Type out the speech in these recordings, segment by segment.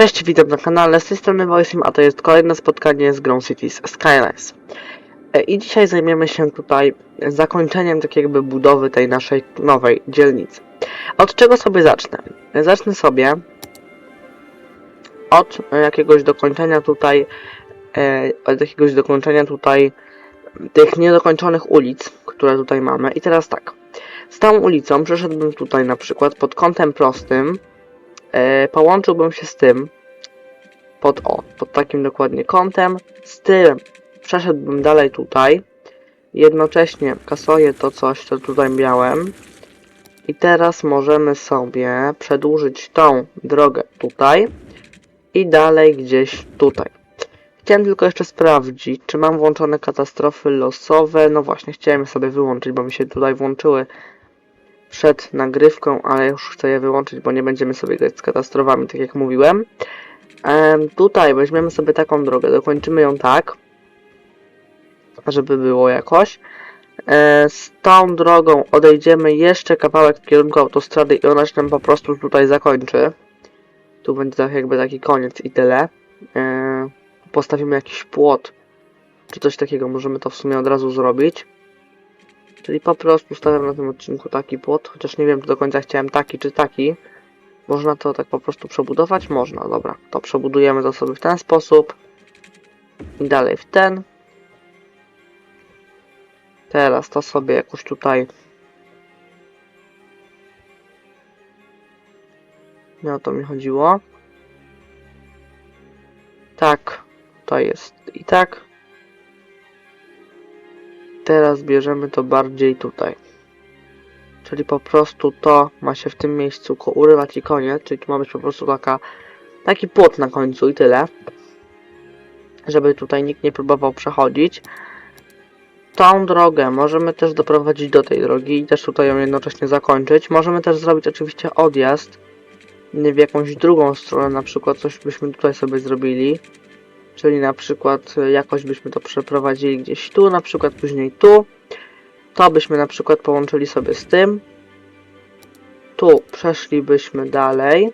Cześć, witam na kanale, z tej strony a to jest kolejne spotkanie z Ground Cities Skylines. E, I dzisiaj zajmiemy się tutaj zakończeniem tak jakby budowy tej naszej nowej dzielnicy. Od czego sobie zacznę? Zacznę sobie od jakiegoś dokończenia tutaj, e, od jakiegoś dokończenia tutaj tych niedokończonych ulic, które tutaj mamy. I teraz tak, z tą ulicą przeszedłbym tutaj na przykład pod kątem prostym, e, połączyłbym się z tym, pod o, pod takim dokładnie kątem, z tym przeszedłbym dalej tutaj, jednocześnie kasuję to coś, co tutaj miałem i teraz możemy sobie przedłużyć tą drogę tutaj i dalej gdzieś tutaj. Chciałem tylko jeszcze sprawdzić, czy mam włączone katastrofy losowe. No właśnie, chciałem je sobie wyłączyć, bo mi się tutaj włączyły przed nagrywką, ale już chcę je wyłączyć, bo nie będziemy sobie grać z katastrofami, tak jak mówiłem. Em, tutaj weźmiemy sobie taką drogę, dokończymy ją tak, żeby było jakoś. E, z tą drogą odejdziemy jeszcze kawałek w kierunku autostrady i ona się nam po prostu tutaj zakończy. Tu będzie tak jakby taki koniec i tyle. E, postawimy jakiś płot, czy coś takiego, możemy to w sumie od razu zrobić. Czyli po prostu stawiam na tym odcinku taki płot, chociaż nie wiem, czy do końca chciałem taki czy taki. Można to tak po prostu przebudować? Można, dobra. To przebudujemy to sobie w ten sposób. I dalej w ten. Teraz to sobie jakoś tutaj... Nie o to mi chodziło. Tak, to jest i tak. Teraz bierzemy to bardziej tutaj. Czyli po prostu to ma się w tym miejscu urywać i koniec, czyli tu ma być po prostu taka, taki płot na końcu i tyle. Żeby tutaj nikt nie próbował przechodzić. Tą drogę możemy też doprowadzić do tej drogi i też tutaj ją jednocześnie zakończyć. Możemy też zrobić oczywiście odjazd w jakąś drugą stronę, na przykład coś byśmy tutaj sobie zrobili. Czyli na przykład y, jakoś byśmy to przeprowadzili gdzieś tu, na przykład później tu. To byśmy na przykład połączyli sobie z tym. Tu przeszlibyśmy dalej.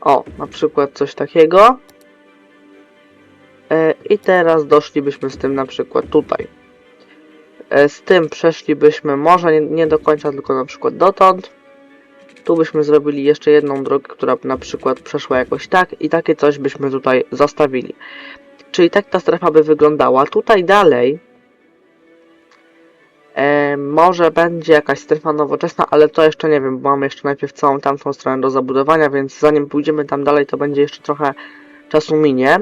O, na przykład coś takiego. E, I teraz doszlibyśmy z tym na przykład tutaj. E, Z tym przeszlibyśmy może nie, nie do końca, tylko na przykład dotąd. Tu byśmy zrobili jeszcze jedną drogę, która na przykład przeszła jakoś tak i takie coś byśmy tutaj zostawili. Czyli tak ta strefa by wyglądała. Tutaj dalej e, może będzie jakaś strefa nowoczesna, ale to jeszcze nie wiem, bo mamy jeszcze najpierw całą tamtą stronę do zabudowania, więc zanim pójdziemy tam dalej, to będzie jeszcze trochę czasu minie.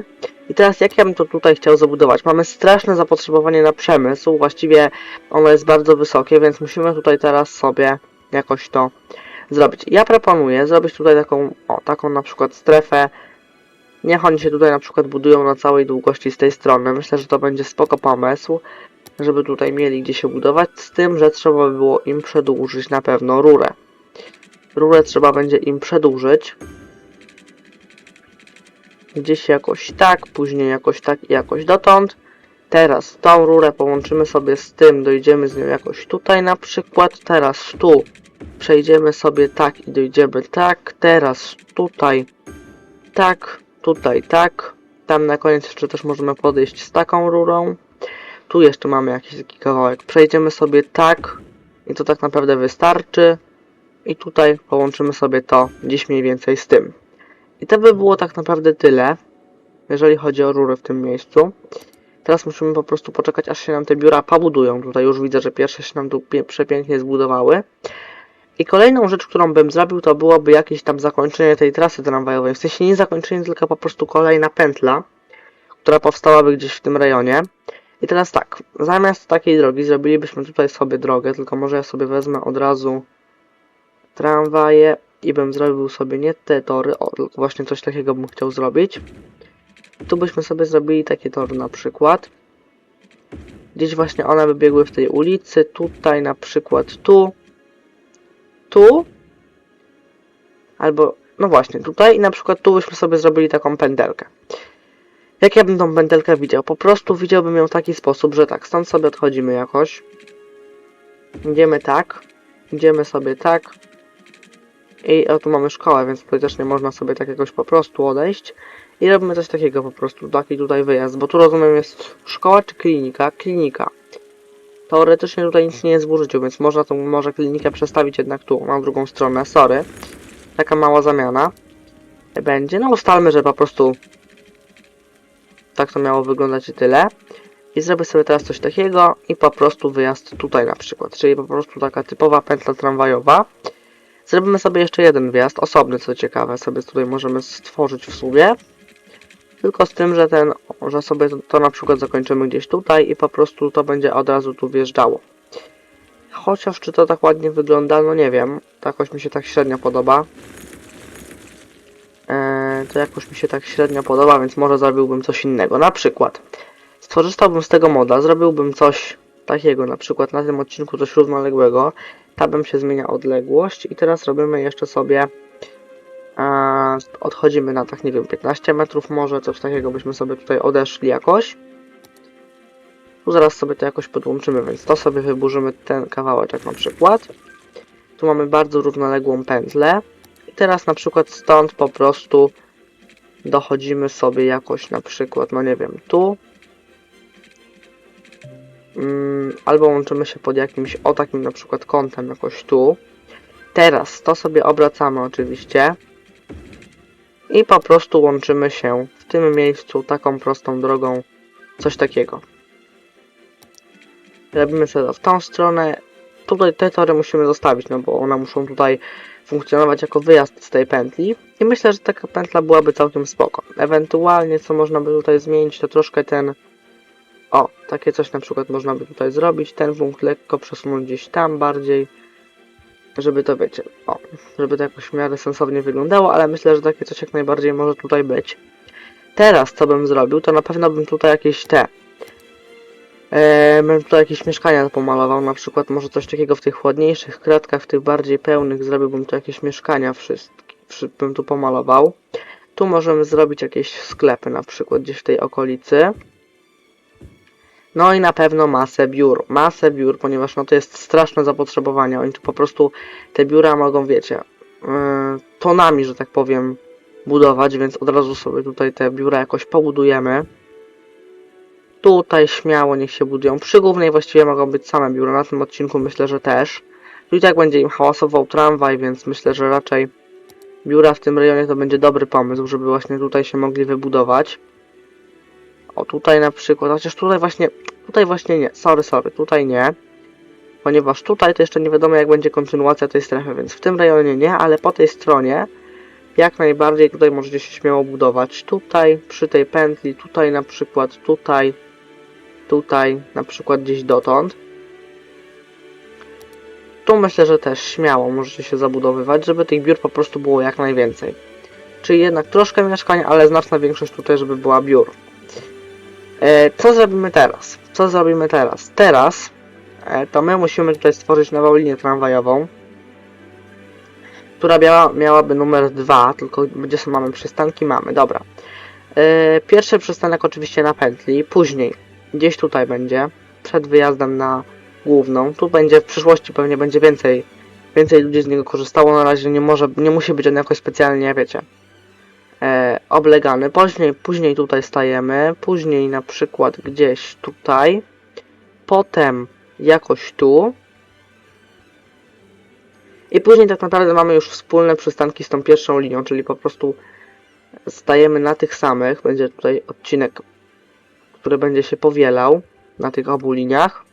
I teraz jak ja bym to tutaj chciał zabudować? Mamy straszne zapotrzebowanie na przemysł, właściwie ono jest bardzo wysokie, więc musimy tutaj teraz sobie jakoś to zrobić. Ja proponuję zrobić tutaj taką, o, taką na przykład strefę. Niech oni się tutaj na przykład budują na całej długości z tej strony. Myślę, że to będzie spoko pomysł, żeby tutaj mieli gdzie się budować, z tym, że trzeba by było im przedłużyć na pewno rurę. Rurę trzeba będzie im przedłużyć. Gdzieś jakoś tak, później jakoś tak i jakoś dotąd. Teraz tą rurę połączymy sobie z tym, dojdziemy z nią jakoś tutaj na przykład. Teraz tu przejdziemy sobie tak i dojdziemy tak. Teraz tutaj tak, tutaj tak. Tam na koniec jeszcze też możemy podejść z taką rurą. Tu jeszcze mamy jakiś taki kawałek. Przejdziemy sobie tak i to tak naprawdę wystarczy. I tutaj połączymy sobie to gdzieś mniej więcej z tym. I to by było tak naprawdę tyle, jeżeli chodzi o rury w tym miejscu. Teraz musimy po prostu poczekać, aż się nam te biura pobudują. Tutaj już widzę, że pierwsze się nam tu przepięknie zbudowały. I kolejną rzecz, którą bym zrobił, to byłoby jakieś tam zakończenie tej trasy tramwajowej. W sensie nie zakończenie, tylko po prostu kolejna pętla, która powstałaby gdzieś w tym rejonie. I teraz tak, zamiast takiej drogi zrobilibyśmy tutaj sobie drogę, tylko może ja sobie wezmę od razu tramwaje i bym zrobił sobie nie te tory, o, tylko właśnie coś takiego bym chciał zrobić. Tu byśmy sobie zrobili takie tory na przykład. Gdzieś właśnie one by biegły w tej ulicy, tutaj na przykład tu, tu, albo, no właśnie, tutaj i na przykład tu byśmy sobie zrobili taką pędelkę. Jak ja bym tą pędelkę widział? Po prostu widziałbym ją w taki sposób, że tak, stąd sobie odchodzimy jakoś. Idziemy tak, idziemy sobie tak, I o, tu mamy szkołę, więc tutaj nie można sobie tak jakoś po prostu odejść. I robimy coś takiego po prostu, taki tutaj wyjazd, bo tu rozumiem jest szkoła czy klinika? Klinika. Teoretycznie tutaj nic nie jest w użyciu, więc można tą może klinikę przestawić jednak tu, na drugą stronę, sorry. Taka mała zamiana będzie. No ustalmy, że po prostu tak to miało wyglądać i tyle. I zrobię sobie teraz coś takiego i po prostu wyjazd tutaj na przykład, czyli po prostu taka typowa pętla tramwajowa. Zrobimy sobie jeszcze jeden wjazd, osobny co ciekawe, sobie tutaj możemy stworzyć w sumie. Tylko z tym, że ten, że sobie to, na przykład zakończymy gdzieś tutaj i po prostu to będzie od razu tu wjeżdżało. Chociaż czy to tak ładnie wygląda, no nie wiem. To jakoś mi się tak średnio podoba. Eee, to jakoś mi się tak średnio podoba, więc może zrobiłbym coś innego. Na przykład skorzystałbym z tego moda, zrobiłbym coś takiego, na przykład na tym odcinku coś równoległego. Tabem się zmienia odległość i teraz robimy jeszcze sobie odchodzimy na tak, nie wiem, 15 metrów może, coś takiego byśmy sobie tutaj odeszli jakoś. Tu zaraz sobie to jakoś podłączymy, więc to sobie wyburzymy ten kawałeczek na przykład. Tu mamy bardzo równoległą pętlę. I teraz na przykład stąd po prostu dochodzimy sobie jakoś na przykład, no nie wiem, tu. Mm, albo łączymy się pod jakimś o takim na przykład kątem jakoś tu. Teraz to sobie obracamy oczywiście. I po prostu łączymy się w tym miejscu taką prostą drogą. Coś takiego. Robimy sobie to w tą stronę. Tutaj te tory musimy zostawić, no bo one muszą tutaj funkcjonować jako wyjazd z tej pętli. I myślę, że taka pętla byłaby całkiem spoko. Ewentualnie co można by tutaj zmienić, to troszkę ten... O, takie coś na przykład można by tutaj zrobić. Ten punkt lekko przesunąć gdzieś tam bardziej żeby to wiecie, o, żeby to jakoś w miarę sensownie wyglądało, ale myślę, że takie coś jak najbardziej może tutaj być. Teraz co bym zrobił, to na pewno bym tutaj jakieś te, e, bym tutaj jakieś mieszkania pomalował, na przykład może coś takiego w tych chłodniejszych kratkach, w tych bardziej pełnych, zrobiłbym tu jakieś mieszkania wszystkie, wszy- bym tu pomalował. Tu możemy zrobić jakieś sklepy, na przykład gdzieś w tej okolicy. No i na pewno masę biur. Masę biur, ponieważ no to jest straszne zapotrzebowanie. Oni tu po prostu te biura mogą, wiecie, yy, tonami, że tak powiem, budować, więc od razu sobie tutaj te biura jakoś pobudujemy. Tutaj śmiało niech się budują. Przy głównej właściwie mogą być same biura. Na tym odcinku myślę, że też. Tu i tak będzie im hałasował tramwaj, więc myślę, że raczej biura w tym rejonie to będzie dobry pomysł, żeby właśnie tutaj się mogli wybudować. O, tutaj na przykład, chociaż tutaj właśnie, tutaj właśnie nie, sorry, sorry, tutaj nie. Ponieważ tutaj to jeszcze nie wiadomo jak będzie kontynuacja tej strefy, więc w tym rejonie nie, ale po tej stronie jak najbardziej tutaj możecie się śmiało budować. Tutaj, przy tej pętli, tutaj na przykład, tutaj, tutaj, na przykład gdzieś dotąd. Tu myślę, że też śmiało możecie się zabudowywać, żeby tych biur po prostu było jak najwięcej. Czyli jednak troszkę mieszkań, ale znaczna większość tutaj, żeby była biur. E, co zrobimy teraz? Co zrobimy teraz? Teraz e, to my musimy tutaj stworzyć nową linię tramwajową, która miała, miałaby numer 2, tylko gdzie są mamy przystanki? Mamy, dobra. E, pierwszy przystanek oczywiście na pętli, później gdzieś tutaj będzie, przed wyjazdem na główną. Tu będzie w przyszłości pewnie będzie więcej, więcej ludzi z niego korzystało. Na razie nie może, nie musi być on jakoś specjalnie, wiecie, e, oblegany. Później, później tutaj stajemy, później na przykład gdzieś tutaj, potem jakoś tu. I później tak naprawdę mamy już wspólne przystanki z tą pierwszą linią, czyli po prostu stajemy na tych samych. Będzie tutaj odcinek, który będzie się powielał na tych obu liniach.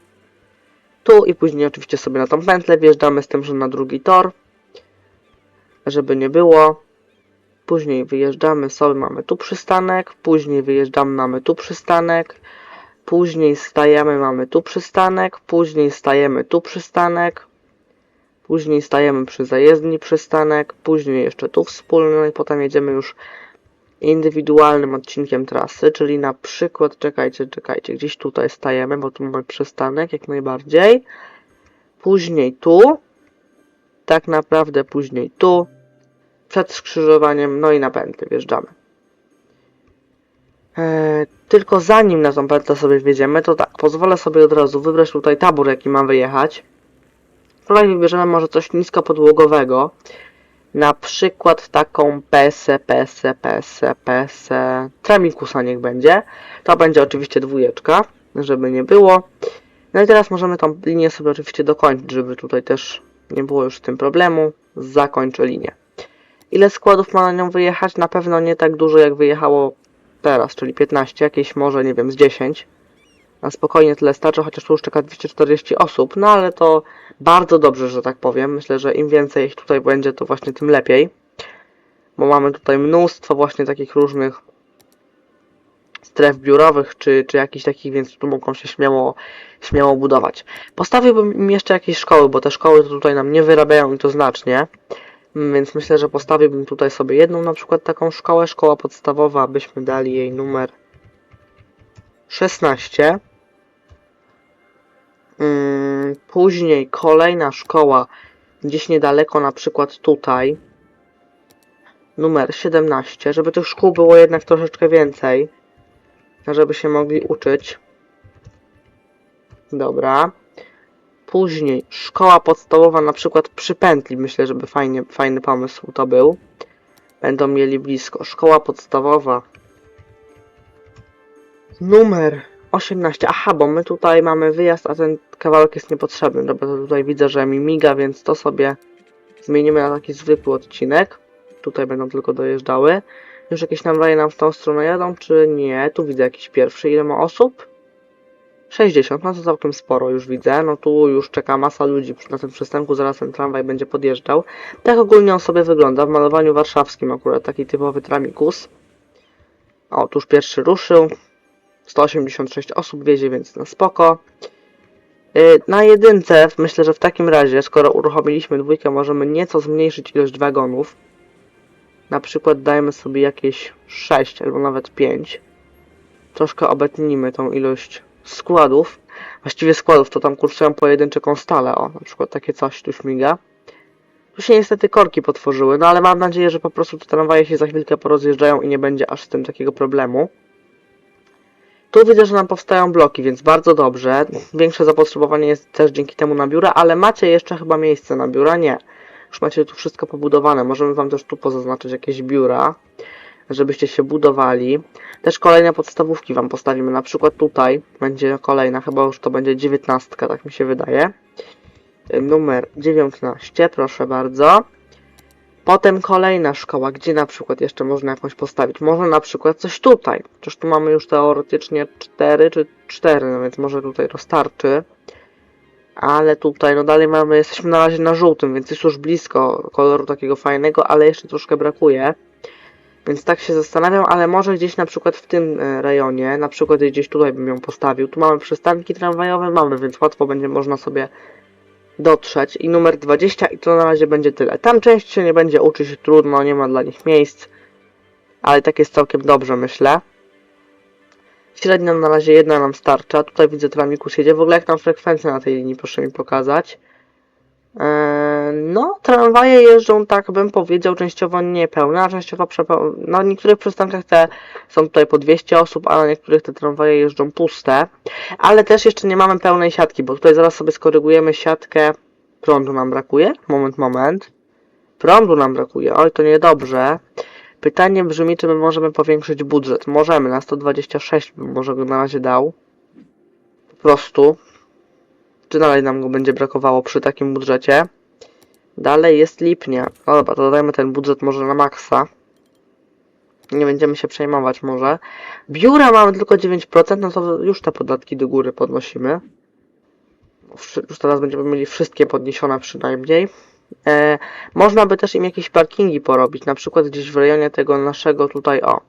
Tu i później oczywiście sobie na tą pętlę wjeżdżamy z tym, że na drugi tor, żeby nie było. Później wyjeżdżamy sobie, mamy tu przystanek, później wyjeżdżamy, mamy tu przystanek, później stajemy, mamy tu przystanek, później stajemy tu przystanek, później stajemy przy zajezdni przystanek, później jeszcze tu wspólny, no potem jedziemy już indywidualnym odcinkiem trasy, czyli na przykład, czekajcie, czekajcie, gdzieś tutaj stajemy, bo tu mamy przystanek jak najbardziej, później tu, tak naprawdę później tu, przed skrzyżowaniem, no i na pętlę wjeżdżamy. Eee, tylko zanim na tą pętlę sobie wjedziemy, to tak, pozwolę sobie od razu wybrać tutaj tabor, jaki mam wyjechać. Tutaj wybierzemy może coś niskopodłogowego. Na przykład taką pesę, pesę, pesę, pesę. Tramikusa niech będzie. To będzie oczywiście dwójeczka, żeby nie było. No i teraz możemy tą linię sobie oczywiście dokończyć, żeby tutaj też nie było już z tym problemu. Zakończę linię. Ile składów ma na nią wyjechać? Na pewno nie tak dużo jak wyjechało teraz, czyli 15, jakieś może, nie wiem, z 10. Na spokojnie tyle starczy, chociaż tu już czeka 240 osób, no ale to bardzo dobrze, że tak powiem. Myślę, że im więcej ich tutaj będzie, to właśnie tym lepiej. Bo mamy tutaj mnóstwo właśnie takich różnych stref biurowych, czy, czy jakichś takich, więc tu mogą się śmiało, śmiało budować. Postawiłbym im jeszcze jakieś szkoły, bo te szkoły to tutaj nam nie wyrabiają i to znacznie. Więc myślę, że postawiłbym tutaj sobie jedną na przykład taką szkołę, szkoła podstawowa, abyśmy dali jej numer 16. Mm, Później kolejna szkoła gdzieś niedaleko, na przykład tutaj. Numer 17, żeby tych szkół było jednak troszeczkę więcej. Żeby się mogli uczyć. Dobra. Później szkoła podstawowa na przykład przy pętli. Myślę, żeby fajnie, fajny pomysł to był. Będą mieli blisko. Szkoła podstawowa. Numer 18. Aha, bo my tutaj mamy wyjazd, a ten kawałek jest niepotrzebny. Dobra, to tutaj widzę, że mi miga, więc to sobie zmienimy na taki zwykły odcinek. Tutaj będą tylko dojeżdżały. Już jakieś tramwaje nam w tą stronę jadą, czy nie? Tu widzę jakiś pierwszy. Ile ma osób? 60, no to całkiem sporo już widzę. No tu już czeka masa ludzi na tym przystanku, zaraz ten tramwaj będzie podjeżdżał. Tak ogólnie on sobie wygląda w malowaniu warszawskim akurat, taki typowy tramikus. O, tu już pierwszy ruszył. 186 osób wiezie, więc na spoko. Yy, Na jedynce myślę, że w takim razie, skoro uruchomiliśmy dwójkę, możemy nieco zmniejszyć ilość wagonów. Na przykład dajmy sobie jakieś 6 albo nawet 5. Troszkę obetnijmy tą ilość składów. Właściwie składów to tam kursują pojedyncze konstale. O, na przykład takie coś tu śmiga. Tu się niestety korki potworzyły, no ale mam nadzieję, że po prostu te tramwaje się za chwilkę porozjeżdżają i nie będzie aż z tym takiego problemu. Tu widzę, że nam powstają bloki, więc bardzo dobrze. Większe zapotrzebowanie jest też dzięki temu na biura, ale macie jeszcze chyba miejsce na biura? Nie. Już macie tu wszystko pobudowane. Możemy wam też tu pozaznaczyć jakieś biura, żebyście się budowali. Też kolejne podstawówki wam postawimy. Na przykład tutaj będzie kolejna, chyba już to będzie dziewiętnastka, tak mi się wydaje. Y, Numer 19, proszę bardzo. Potem kolejna szkoła, gdzie na przykład jeszcze można jakąś postawić. Może na przykład coś tutaj. Przecież tu mamy już teoretycznie 4 czy 4, no więc może tutaj rozstarczy. Ale tutaj, no dalej mamy, jesteśmy na razie na żółtym, więc jest już blisko koloru takiego fajnego, ale jeszcze troszkę brakuje. Więc tak się zastanawiam, ale może gdzieś na przykład w tym e, rejonie, na przykład gdzieś tutaj bym ją postawił. Tu mamy przystanki tramwajowe, mamy, więc łatwo będzie można sobie dotrzeć. I numer 20 i to na razie będzie tyle. Tam część się nie będzie uczyć, trudno, nie ma dla nich miejsc. Ale tak jest całkiem dobrze, myślę. Średnio na razie jedna nam starcza. Tutaj widzę tramikus jedzie. W ogóle jak tam frekwencja na tej linii, proszę mi pokazać. Eee, no, tramwaje jeżdżą, tak bym powiedział, częściowo niepełne, a częściowo przepełne. Na niektórych przystankach te są tutaj po 200 osób, a na niektórych te tramwaje jeżdżą puste. Ale też jeszcze nie mamy pełnej siatki, bo tutaj zaraz sobie skorygujemy siatkę. Prądu nam brakuje. Moment, moment. Prądu nam brakuje. Oj, to niedobrze. Pytanie brzmi, czy my możemy powiększyć budżet. Możemy, na 126 bym może go na razie dał. Po prostu. Czy dalej nam go będzie brakowało przy takim budżecie? Dalej jest lipnia. No dobra, to dodajmy ten budżet może na maksa. Nie będziemy się przejmować może. Biura mamy tylko 9%, no to już te podatki do góry podnosimy. Już teraz będziemy mieli wszystkie podniesione przynajmniej. E, można by też im jakieś parkingi porobić, na przykład gdzieś w rejonie tego naszego tutaj, o,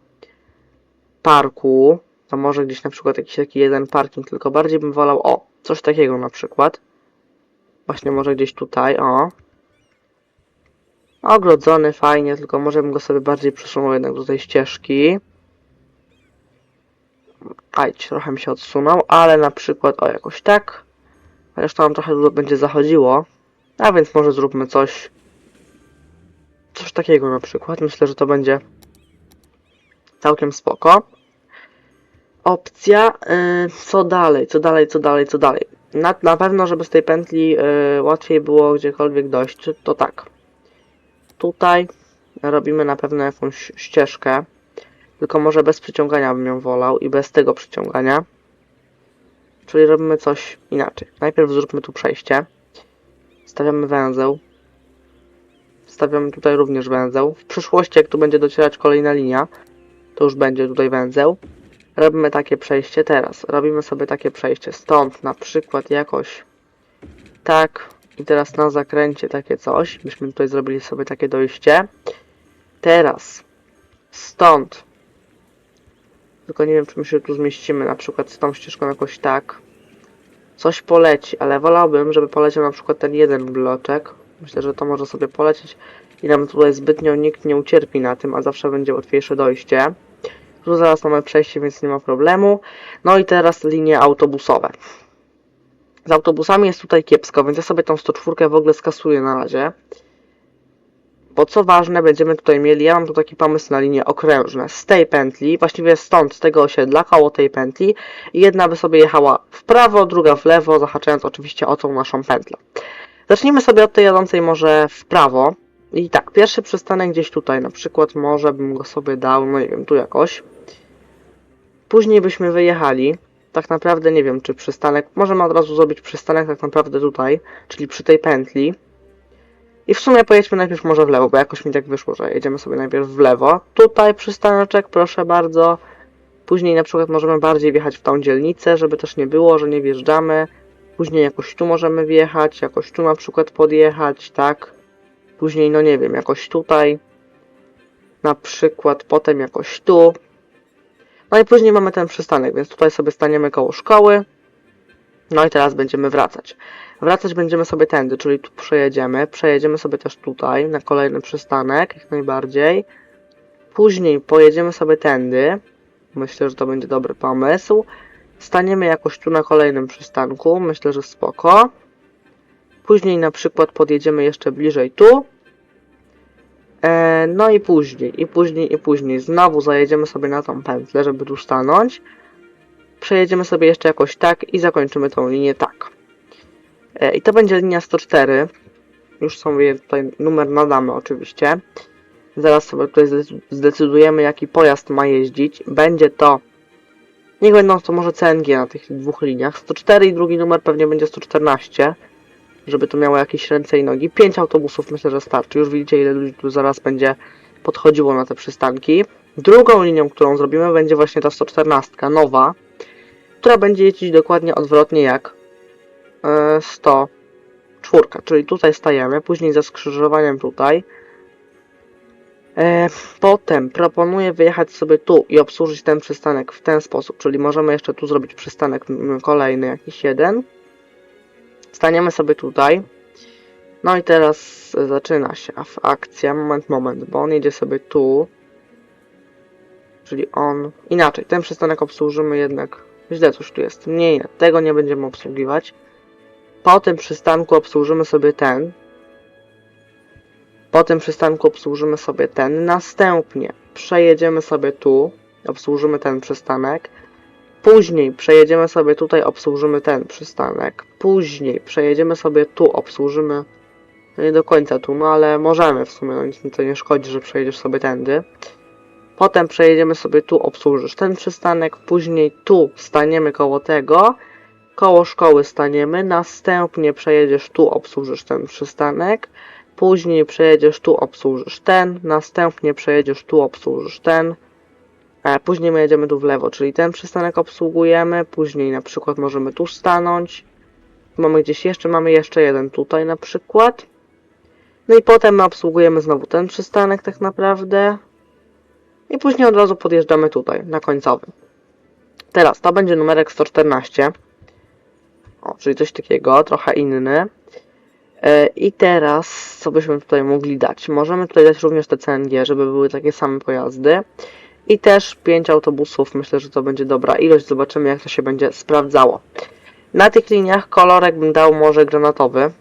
parku. To może gdzieś na przykład jakiś taki jeden parking, tylko bardziej bym wolał, o, coś takiego na przykład. Właśnie może gdzieś tutaj, o. Ogrodzony, fajnie, tylko może bym go sobie bardziej przesunął jednak do tej ścieżki. Ajdź, trochę mi się odsunął, ale na przykład, o, jakoś tak. Chociaż to nam trochę będzie zachodziło. A więc może zróbmy coś. Coś takiego na przykład. Myślę, że to będzie całkiem spoko. Opcja. Yy, co dalej, co dalej, co dalej, co dalej. Na, na pewno, żeby z tej pętli yy, łatwiej było gdziekolwiek dojść, to tak. tutaj robimy na pewno jakąś ścieżkę, tylko może bez przyciągania bym ją wolał i bez tego przyciągania. Czyli robimy coś inaczej. Najpierw zróbmy tu przejście. Stawiamy węzeł. Stawiamy tutaj również węzeł. W przyszłości, jak tu będzie docierać kolejna linia, to już będzie tutaj węzeł. Robimy takie przejście teraz. Robimy sobie takie przejście stąd na przykład jakoś tak. I teraz na zakręcie takie coś. Myśmy tutaj zrobili sobie takie dojście. Teraz stąd. Tylko nie wiem, czy my się tu zmieścimy. Na przykład z tą ścieżką jakoś tak. Coś poleci, ale wolałbym, żeby poleciał na przykład ten jeden bloczek. Myślę, że to może sobie polecieć i nam tutaj zbytnio nikt nie ucierpi na tym, a zawsze będzie łatwiejsze dojście. Tu zaraz mamy przejście, więc nie ma problemu. No i teraz linie autobusowe. Z autobusami jest tutaj kiepsko, więc ja sobie tą 104 w ogóle skasuję na razie. Bo co ważne, będziemy tutaj mieli, ja mam tu taki pomysł na linie okrężne z tej pętli, właściwie stąd, z tego osiedla, koło tej pętli. Jedna by sobie jechała w prawo, druga w lewo, zahaczając oczywiście o tą naszą pętlę. Zacznijmy sobie od tej jadącej może w prawo. I tak, pierwszy przystanek gdzieś tutaj, na przykład może bym go sobie dał, no nie wiem, tu jakoś. Później byśmy wyjechali. Tak naprawdę nie wiem, czy przystanek. Możemy od razu zrobić przystanek tak naprawdę tutaj, czyli przy tej pętli. I w sumie pojedźmy najpierw może w lewo, bo jakoś mi tak wyszło, że jedziemy sobie najpierw w lewo. Tutaj przystaneczek, proszę bardzo. Później na przykład możemy bardziej wjechać w tą dzielnicę, żeby też nie było, że nie wjeżdżamy. Później jakoś tu możemy wjechać, jakoś tu na przykład podjechać, tak. Później, no nie wiem, jakoś tutaj. Na przykład potem jakoś tu. No i później mamy ten przystanek, więc tutaj sobie staniemy koło szkoły. No i teraz będziemy wracać. Wracać będziemy sobie tędy, czyli tu przejedziemy. Przejedziemy sobie też tutaj, na kolejny przystanek, jak najbardziej. Później pojedziemy sobie tędy. Myślę, że to będzie dobry pomysł. Staniemy jakoś tu na kolejnym przystanku. Myślę, że spoko. Później na przykład podjedziemy jeszcze bliżej tu. E, no i później, i później, i później. Znowu zajedziemy sobie na tą pętlę, żeby tu stanąć. Przejedziemy sobie jeszcze jakoś tak i zakończymy tą linię tak. E, I to będzie linia 104. Już sobie tutaj numer nadamy oczywiście. Zaraz sobie tutaj zdecy- zdecydujemy jaki pojazd ma jeździć. Będzie to... Niech będą to może CNG na tych dwóch liniach. 104 i drugi numer pewnie będzie 114 żeby to miało jakieś ręce i nogi. 5 autobusów myślę, że starczy. Już widzicie, ile ludzi tu zaraz będzie podchodziło na te przystanki. Drugą linią, którą zrobimy, będzie właśnie ta 114, nowa, która będzie jeździć dokładnie odwrotnie jak e, 104, czyli tutaj stajemy, później za skrzyżowaniem tutaj. E, potem proponuję wyjechać sobie tu i obsłużyć ten przystanek w ten sposób, czyli możemy jeszcze tu zrobić przystanek kolejny, jakiś jeden. Staniemy sobie tutaj. No i teraz zaczyna się akcja. Moment, moment, bo on jedzie sobie tu. Czyli on. Inaczej, ten przystanek obsłużymy jednak. Źle coś tu jest. Nie, nie, tego nie będziemy obsługiwać. Po tym przystanku obsłużymy sobie ten. Po tym przystanku obsłużymy sobie ten. Następnie przejedziemy sobie tu. Obsłużymy ten przystanek. Później przejedziemy sobie tutaj, obsłużymy ten przystanek. Później przejedziemy sobie tu, obsłużymy. No nie do końca tu, no ale możemy w sumie, no nic mi to nie szkodzi, że przejedziesz sobie tędy. Potem przejedziemy sobie tu, obsłużysz ten przystanek. Później tu staniemy koło tego. Koło szkoły staniemy. Następnie przejedziesz tu, obsłużysz ten przystanek. Później przejedziesz tu, obsłużysz ten. Następnie przejedziesz tu, obsłużysz ten. E, Później my jedziemy tu w lewo, czyli ten przystanek obsługujemy, później na przykład możemy tu stanąć. Mamy gdzieś jeszcze, mamy jeszcze jeden tutaj na przykład. No i potem my obsługujemy znowu ten przystanek tak naprawdę. I później od razu podjeżdżamy tutaj, na końcowy. Teraz, to będzie numerek 114. O, czyli coś takiego, trochę inny. E, I teraz, co byśmy tutaj mogli dać? Możemy tutaj dać również te CNG, żeby były takie same pojazdy. I też 5 autobusów. Myślę, że to będzie dobra ilość. Zobaczymy, jak to się będzie sprawdzało. Na tych liniach kolorek bym dał może granatowy.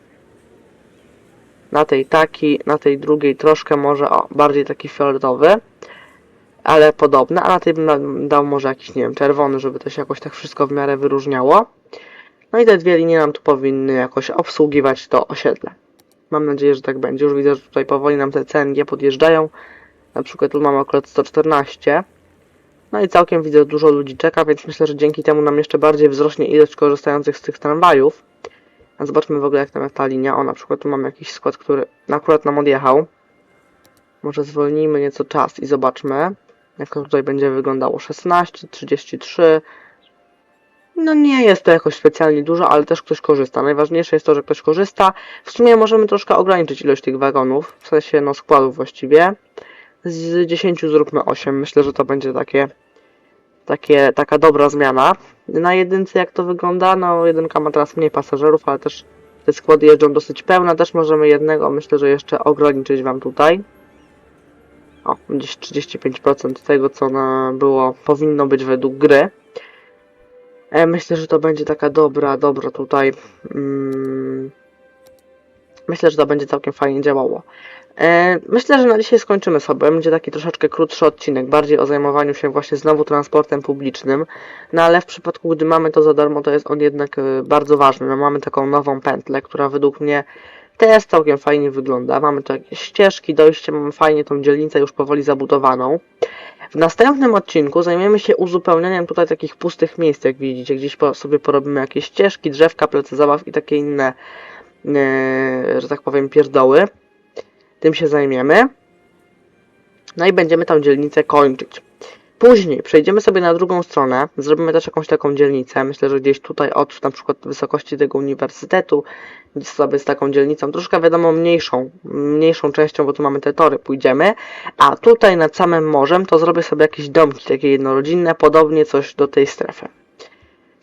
Na tej taki, na tej drugiej troszkę może o, bardziej taki fioletowy. Ale podobne, a na tej bym dał może jakiś, nie wiem, czerwony, żeby to się jakoś tak wszystko w miarę wyróżniało. No i te dwie linie nam tu powinny jakoś obsługiwać to osiedle. Mam nadzieję, że tak będzie. Już widzę, że tutaj powoli nam te CNG podjeżdżają. Na przykład tu mamy akurat 114. No i całkiem widzę, dużo ludzi czeka, więc myślę, że dzięki temu nam jeszcze bardziej wzrośnie ilość korzystających z tych tramwajów. A zobaczmy w ogóle jak tam jest ta linia. O, na przykład tu mamy jakiś skład, który akurat nam odjechał. Może zwolnijmy nieco czas i zobaczmy, jak to tutaj będzie wyglądało. 16, 33. No nie jest to jakoś specjalnie dużo, ale też ktoś korzysta. Najważniejsze jest to, że ktoś korzysta. W sumie możemy troszkę ograniczyć ilość tych wagonów, w sensie no składów właściwie. Z 10 zróbmy 8. Myślę, że to będzie takie, takie taka dobra zmiana. Na jedynce jak to wygląda? No jedynka ma teraz mniej pasażerów, ale też te składy jeżdżą dosyć pełne. Też możemy jednego, myślę, że jeszcze ograniczyć Wam tutaj. O, gdzieś 35% tego, co na było, powinno być według gry. E, myślę, że to będzie taka dobra, dobra tutaj. Mm, myślę, że to będzie całkiem fajnie działało. E, myślę, że na dzisiaj skończymy sobie. Będzie taki troszeczkę krótszy odcinek, bardziej o zajmowaniu się właśnie znowu transportem publicznym. No ale w przypadku, gdy mamy to za darmo, to jest on jednak e, bardzo ważny. No, mamy taką nową pętlę, która według mnie też całkiem fajnie wygląda. Mamy tu jakieś ścieżki, dojście, mamy fajnie tą dzielnicę już powoli zabudowaną. W następnym odcinku zajmiemy się uzupełnianiem tutaj takich pustych miejsc, jak widzicie. Gdzieś sobie porobimy jakieś ścieżki, drzewka, plece zabaw i takie inne, e, że tak powiem, pierdoły. Tym się zajmiemy. No i będziemy tą dzielnicę kończyć. Później przejdziemy sobie na drugą stronę, zrobimy też jakąś taką dzielnicę. Myślę, że gdzieś tutaj od na przykład wysokości tego uniwersytetu, sobie z taką dzielnicą, troszkę wiadomo mniejszą, mniejszą częścią, bo tu mamy te tory, pójdziemy. A tutaj nad samym morzem to zrobię sobie jakieś domki takie jednorodzinne, podobnie coś do tej strefy.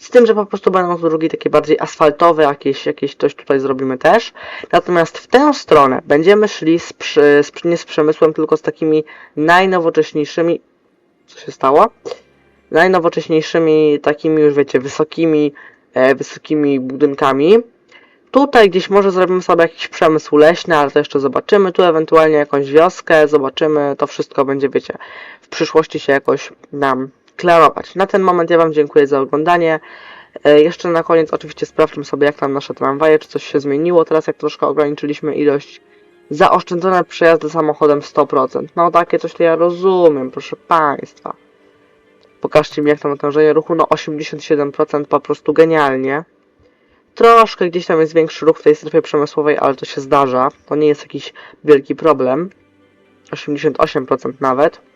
Z tym, że po prostu będą to drugi takie bardziej asfaltowe, jakieś, jakieś coś tutaj zrobimy też. Natomiast w tę stronę będziemy szli z, z, nie z przemysłem, tylko z takimi najnowocześniejszymi. Co się stało? Najnowocześniejszymi, takimi już wiecie, wysokimi, e, wysokimi budynkami. Tutaj gdzieś może zrobimy sobie jakiś przemysł leśny, ale to jeszcze zobaczymy. Tu ewentualnie jakąś wioskę, zobaczymy. To wszystko będzie, wiecie, w przyszłości się jakoś nam klarować. Na ten moment ja Wam dziękuję za oglądanie. E, jeszcze na koniec oczywiście sprawdźmy sobie jak tam nasze tramwaje, czy coś się zmieniło. Teraz jak troszkę ograniczyliśmy ilość zaoszczędzone przejazdy samochodem 100%. No takie coś to ja rozumiem, proszę Państwa. Pokażcie mi jak tam natężenie ruchu, no 87% po prostu genialnie. Troszkę gdzieś tam jest większy ruch w tej strefie przemysłowej, ale to się zdarza. To nie jest jakiś wielki problem. 88% nawet.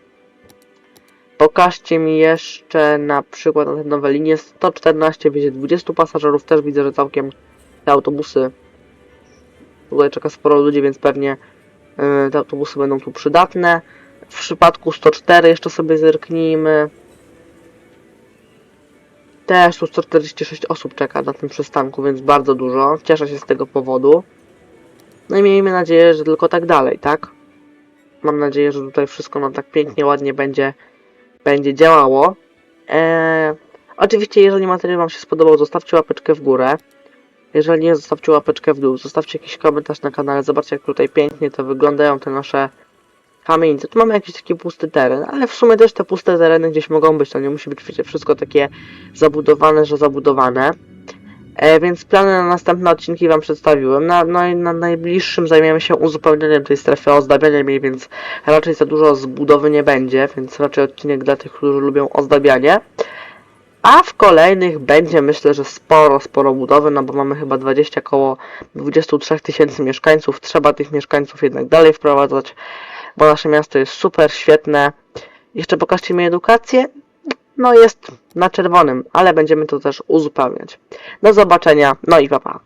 Pokażcie mi jeszcze na przykład na te nowe linie 114 wiezie 20 pasażerów. Też widzę, że całkiem te autobusy. Tutaj czeka sporo ludzi, więc pewnie yy, te autobusy będą tu przydatne. W przypadku 104 jeszcze sobie zerknijmy. Też tu 146 osób czeka na tym przystanku, więc bardzo dużo. Cieszę się z tego powodu. No i miejmy nadzieję, że tylko tak dalej, tak? Mam nadzieję, że tutaj wszystko nam tak pięknie, ładnie będzie będzie działało. Eee, oczywiście, jeżeli materiał Wam się spodobał, zostawcie łapeczkę w górę. Jeżeli nie, zostawcie łapeczkę w dół. Zostawcie jakiś komentarz na kanale. Zobaczcie, jak tutaj pięknie to wyglądają te nasze kamienice. Tu mamy jakiś taki pusty teren, ale w sumie też te puste tereny gdzieś mogą być. To nie musi być wiecie, wszystko takie zabudowane, że zabudowane. E, więc plany na następne odcinki Wam przedstawiłem. Na, no i na najbliższym zajmiemy się uzupełnieniem tej strefy, ozdabianiem jej, więc raczej za dużo zbudowy nie będzie, więc raczej odcinek dla tych, którzy lubią ozdabianie. A w kolejnych będzie myślę, że sporo, sporo budowy, no bo mamy chyba 20 koło 23 tysięcy mieszkańców. Trzeba tych mieszkańców jednak dalej wprowadzać, bo nasze miasto jest super, świetne. Jeszcze pokażcie mi edukację no jest na czerwonym, ale będziemy to też uzupełniać. Do zobaczenia, no i pa pa.